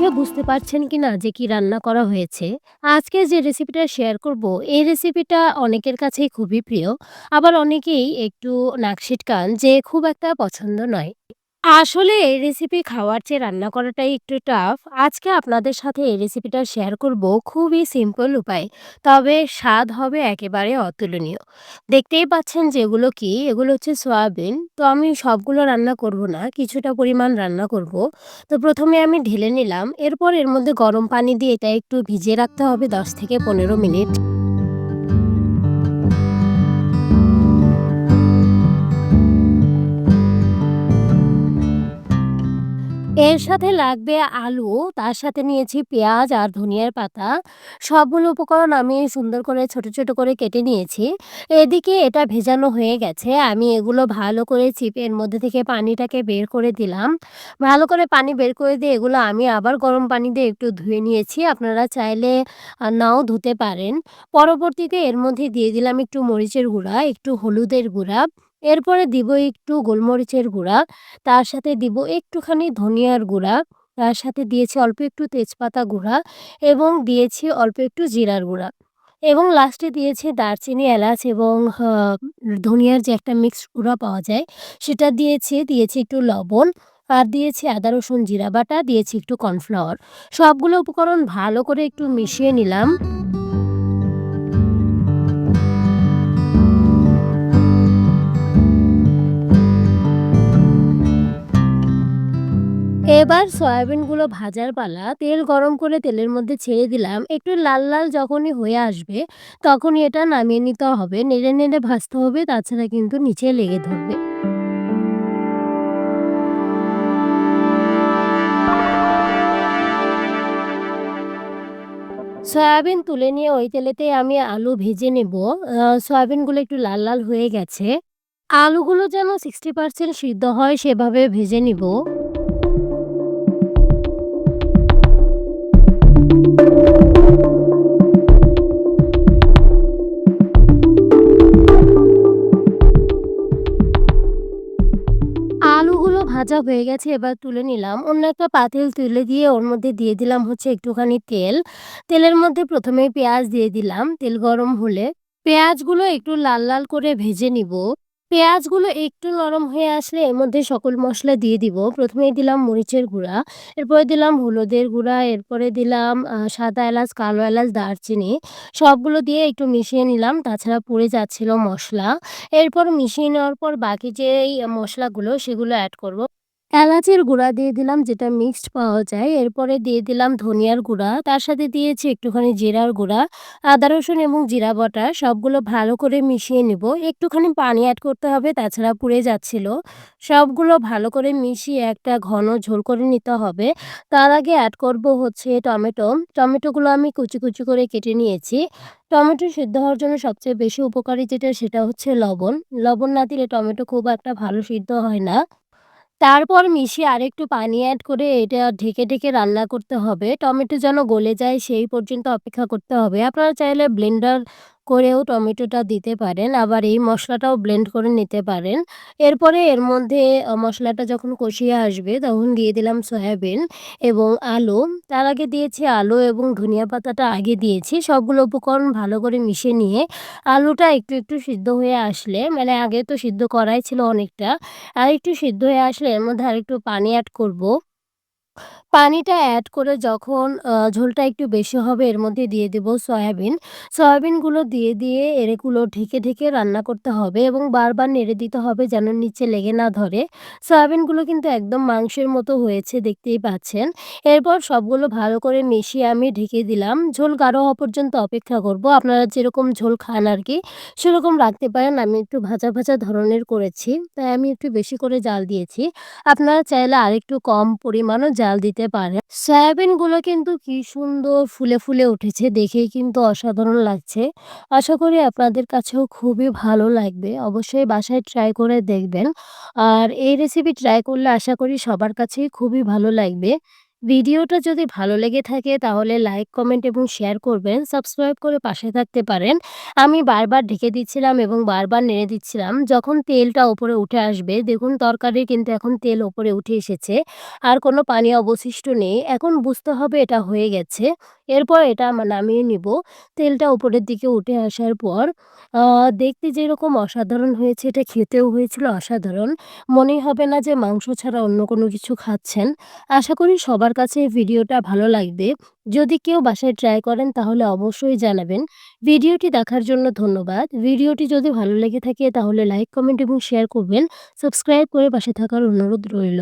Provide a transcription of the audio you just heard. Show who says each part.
Speaker 1: দেখে বুঝতে পারছেন কি না যে কি রান্না করা হয়েছে। আজকে যে রেসিপিটা শেয়ার করব, এই রেসিপিটা অনেকের কাছেই খুবই প্রিয়। আবার অনেকেই একটু নাকশিটকান যে খুব একটা পছন্দ নয়। আসলে এই রেসিপি খাওয়ার চেয়ে রান্না করাটাই একটু টাফ। আজকে আপনাদের সাথে এই রেসিপিটা শেয়ার করব খুবই সিম্পল উপায়ে। তবে স্বাদ হবে একেবারে অতুলনীয়। দেখতেই পাচ্ছেন যে এগুলো কি? এগুলো হচ্ছে সয়াবিন। তো আমি সবগুলো রান্না করব না, কিছুটা পরিমাণ রান্না করব। তো ১ম এ আমি ঢেলে নিলাম। এরপর এর মধ্যে গরম পানি দিয়ে এটা একটু ভিজিয়ে রাখতে হবে ১০ থেকে ১৫ মিনিট। এর সাথে লাগবে আলু, তার সাথে নিয়েছি পেঁয়াজ আর ধনিয়ার পাতা। সবগুলো উপকরণ আমি সুন্দর করে ছোট, ছোট করে কেটে নিয়েছি। এদিকে এটা ভেজানো হয়ে গেছে। আমি এগুলো ভালো করে চিপের মধ্যে থেকে পানিটাকে বের করে দিলাম। ভালো করে পানি বের করে দিয়ে এগুলো আমি আবার গরম পানি দিয়ে একটু ধুয়ে নিয়েছি। আপনারা চাইলে নাও ধুতে পারেন। পরবর্তীতে এর মধ্যে দিয়ে দিলাম একটু মরিচের গুঁড়া, একটু হলুদের গুঁড়া। এরপরে দিব একটু গোলমরিচের গুঁড়া। তার সাথে দিব একটুখানি ধনিয়ার গুঁড়া। তার সাথে দিয়েছি অল্প একটু তেজপাতা গুঁড়া এবং দিয়েছি অল্প একটু জিরার গুঁড়া। এবং লাস্টে দিয়েছি দারচিনি, এলাচ এবং ধনিয়ার যে একটা মিক্সড গুঁড়া পাওয়া যায় সেটা দিয়েছি। দিয়েছি একটু লবণ আর দিয়েছি আদা, রসুন, জিরা বাটা, দিয়েছি একটু কর্নফ্লাওয়ার। সবগুলো উপকরণ ভালো করে একটু মিশিয়ে নিলাম। এবার সয়াবিনগুলো ভাজার পালা। তেল গরম করে তেলের মধ্যে ছেড়ে দিলাম। একটু লাল, লাল যখনই হয়ে আসবে তখনই এটা নামিয়ে নিতে হবে। নেড়ে, নেড়ে ভাজতে হবে তাছাড়া কিন্তু নিচে লেগে ধরবে। সয়াবিন তুলে নিয়ে ওই তেলেতেই আমি আলু ভেজে নেব। সয়াবিনগুলো একটু লাল, লাল হয়ে গেছে। আলুগুলো যেন 60% সিদ্ধ হয় সেভাবে ভেজে নিব। আলুগুলো ভাজা হয়ে গেছে এবার তুলে নিলাম। অন্য একটা পাতিল তুলে দিয়ে ওর মধ্যে দিয়ে দিলাম হচ্ছে একটুখানি তেল। তেলের মধ্যে ১ম এই পেঁয়াজ দিয়ে দিলাম। তেল গরম হলে পেঁয়াজগুলো একটু লাল, লাল করে ভেজে নিব। পেঁয়াজগুলো একটু নরম হয়ে আসলে এর মধ্যে সকল মশলা দিয়ে দিব। প্রথমেই দিলাম মরিচের গুঁড়া, এরপরে দিলাম হলুদের গুঁড়া, এরপরে দিলাম সাদা এলাচ, কালো এলাচ, দারচিনি। সবগুলো দিয়ে একটু মিশিয়ে নিলাম। তাছাড়া পুড়ে যাচ্ছিল মশলা এরপর মিশিয়ে নেওয়ার পর বাকি যেই মশলাগুলো সেগুলো অ্যাড করব। এলাচের গুঁড়া দিয়ে দিলাম যেটা মিক্সড পাওয়া যায়। এরপরে দিয়ে দিলাম ধনিয়ার গুঁড়া। তার সাথে দিয়েছি একটুখানি জিরার গুঁড়া, আদা, রসুন এবং জিরা বাটা সবগুলো ভালো করে মিশিয়ে নিব। একটুখানি পানি অ্যাড করতে হবে তাছাড়া পুড়ে যাচ্ছিল। সবগুলো ভালো করে মিশিয়ে একটা ঘন ঝোল করে নিতে হবে। তার আগে অ্যাড করব হচ্ছে টমেটো। টমেটোগুলো আমি কুচি, কুচি করে কেটে নিয়েছি। টমেটো সিদ্ধ হওয়ার জন্য সবচেয়ে বেশি উপকারী যেটা সেটা হচ্ছে লবণ। লবণ না দিলে টমেটো খুব একটা ভালো সিদ্ধ হয় না। তারপর মিশিয়ে আরেকটু পানি অ্যাড করে এটা ঢেকে, ঢেকে রান্না করতে হবে। টমেটো যেন গলে যায় সেই পর্যন্ত অপেক্ষা করতে হবে। আপনারা চাইলে ব্লেন্ডার করেও টমেটোটা দিতে পারেন। আবার এই মশলাটাও ব্লেন্ড করে নিতে পারেন। এরপরে এর মধ্যে মশলাটা যখন কষিয়ে আসবে তখন দিয়ে দিলাম সয়াবিন এবং আলু। তার আগে দিয়েছি আলু এবং ধনিয়া পাতাটা আগে দিয়েছি। সবগুলো উপকরণ ভালো করে মিশিয়ে নিয়ে আলুটা একটু, একটু সিদ্ধ হয়ে আসলে মানে আগে তো সিদ্ধ করাই ছিল অনেকটা। আর একটু সিদ্ধ হয়ে আসলে এর মধ্যে আর একটু পানি এড করব। পানিটা অ্যাড করে যখন ঝোলটা একটু বেশি হবে এর মধ্যে দিয়ে দেব সয়াবিন। সয়াবিনগুলো দিয়ে, দিয়ে এগুলো ঢেকে, ঢেকে রান্না করতে হবে এবং বারবার নেড়ে দিতে হবে যেন নিচে লেগে না ধরে। সয়াবিনগুলো কিন্তু একদম মাংসের মতো হয়েছে দেখতেই পাচ্ছেন। এরপর সবগুলো ভালো করে মিশিয়ে আমি ঢেকে দিলাম। ঝোল গাঢ় হওয়া পর্যন্ত অপেক্ষা করব। আপনারা যেরকম ঝোল খান আরকি সেরকম রাখতে পারেন। আমি একটু ভাজা, ভাজা ধরনের করেছি। তাই আমি একটু বেশি করে জাল দিয়েছি। আপনারা চাইলে আরেকটু কম পরিমাণও জাল দিতে পারে সয়াবিনগুলো কিন্তু কি সুন্দর ফুলে, ফুলে উঠেছে। দেখেই কিন্তু অসাধারণ লাগছে। আশা করি আপনাদের কাছেও খুবই ভালো লাগবে। অবশ্যই বাসায় ট্রাই করে দেখবেন। আর এই রেসিপি ট্রাই করলে আশা করি সবার কাছেই খুবই ভালো লাগবে। ভিডিওটা যদি ভালো লেগে থাকে তাহলে লাইক, কমেন্ট এবং শেয়ার করবেন। সাবস্ক্রাইব করে পাশে থাকতে পারেন। আমি বারবার ঢেকে দিচ্ছিলাম এবং বারবার নেড়ে দিচ্ছিলাম। যখন তেলটা ওপরে উঠে আসবে দেখুন তরকারির কিন্তু এখন তেল ওপরে উঠে এসেছে। আর কোনো পানি অবশিষ্ট নেই। এখন বুঝতে হবে এটা হয়ে গেছে। এরপর এটা নামিয়ে নিব। তেলটা উপরের দিকে উঠে আসার পর দেখতে যেরকম অসাধারণ হয়েছে এটা খেতেও হয়েছিল অসাধারণ। মনে হবে না যে মাংস ছাড়া অন্য কোনো কিছু খাচ্ছেন। আশা করি সবার কাছে ভিডিওটা ভালো লাগবে। যদি কেউ বাসায় ট্রাই করেন তাহলে অবশ্যই জানাবেন। ভিডিওটি দেখার জন্য ধন্যবাদ। ভিডিওটি যদি ভালো লেগে থাকে তাহলে লাইক, কমেন্ট এবং শেয়ার করবেন। সাবস্ক্রাইব করে পাশে থাকার অনুরোধ রইল।